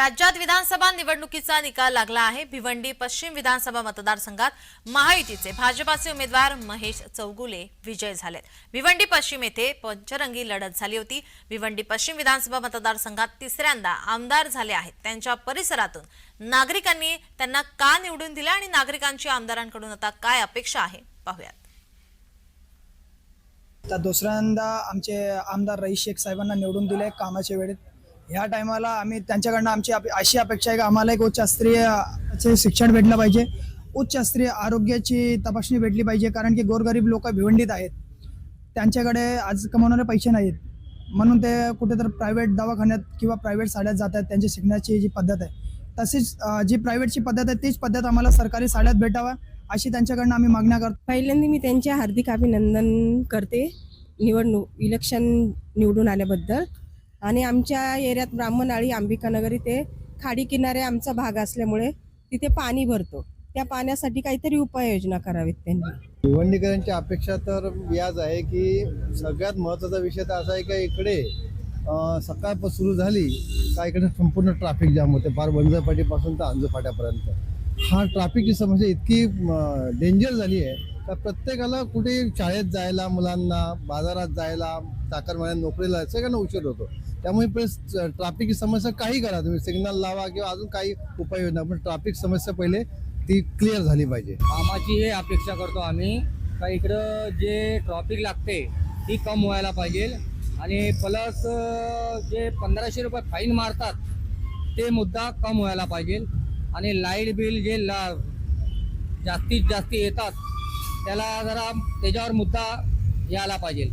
राज्यात विधानसभा निवडणुकीचा निकाल लागला आहे. भिवंडी पश्चिम विधानसभा मतदारसंघात महायुतीचे भाजपाचे उमेदवार महेश चौगुले विजय झालेत. भिवंडी पश्चिम येथे पंचरंगी लढत झाली होती. भिवंडी पश्चिम विधानसभा मतदारसंघात तिसऱ्यांदा आमदार झाले आहेत. त्यांच्या परिसरातून नागरिकांनी त्यांना का निवडून दिले आणि नागरिकांची आमदारांकडून आता काय अपेक्षा आहे? पाहूयात. दुसऱ्यांदा आमचे आमदार रईस शेख साहेबांना निवडून दिले कामाच्या वेळेत. ह्या टायमाला आम्ही त्यांच्याकडनं आमची अशी अपेक्षा आहे की आम्हाला एक उच्चस्तरीय शिक्षण भेटलं पाहिजे. उच्चस्तरीय आरोग्याची तपासणी भेटली पाहिजे कारण की गोरगरीब लोक भिवंडीत आहेत. त्यांच्याकडे आज कमावणारे पैसे नाहीत. म्हणून ते कुठेतरी प्रायव्हेट दवाखान्यात किंवा प्रायव्हेट साड्यात आहेत. त्यांची शिकण्याची जी पद्धत आहे. तशीच जी प्रायव्हेटची पद्धत आहे तीच पद्धत आम्हाला सरकारी साड्यात भेटावा अशी त्यांच्याकडनं आम्ही मागण्या करतो. पहिल्यांदा मी त्यांचे हार्दिक अभिनंदन करते. निवडणूक इलेक्शन निवडून आल्याबद्दल. आणि आमच्या एरियात ब्राह्मणआळी अंबिकानगर इथे खाडी किनारे आमचा भाग असल्यामुळे तिथे पाणी भरतो. त्या पाण्यासाठी काहीतरी उपाययोजना करावीत त्यांनी. निवडणुकांची अपेक्षा तर याच आहे की सगळ्यात महत्त्वाचा विषय तर असा आहे का इकडे सकाळ सुरू झाली का इकडे संपूर्ण ट्रॅफिक जाम होते. फार वंजरपाटीपासून तर अंजूफाट्यापर्यंत. हा ट्रॅफिकची समस्या इतकी डेंजर झाली आहे का प्रत्येकाला कुठे शाळेत जायला मुलांना बाजारात जायला चाकरमान्या नोकरीला सगळ्यांना उशीर होतो. त्यामुळे पहिले समस्या काही करा तुम्ही. सिग्नल लावा किंवा अजून काही उपाययोजना पण ट्रॅफिक समस्या पहिले ती क्लिअर झाली पाहिजे. कामाची हे अपेक्षा करतो आम्ही. का इकडं जे ट्रॉफिक लागते ती कम व्हायला पाहिजे. आणि प्लस जे पंधराशे रुपये फाईन मारतात ते मुद्दा कम व्हायला पाहिजे. आणि लाइट बिल जे ला जास्तीत जास्त येतात त्याला जरा त्याच्यावर मुद्दा यायला पाहिजे.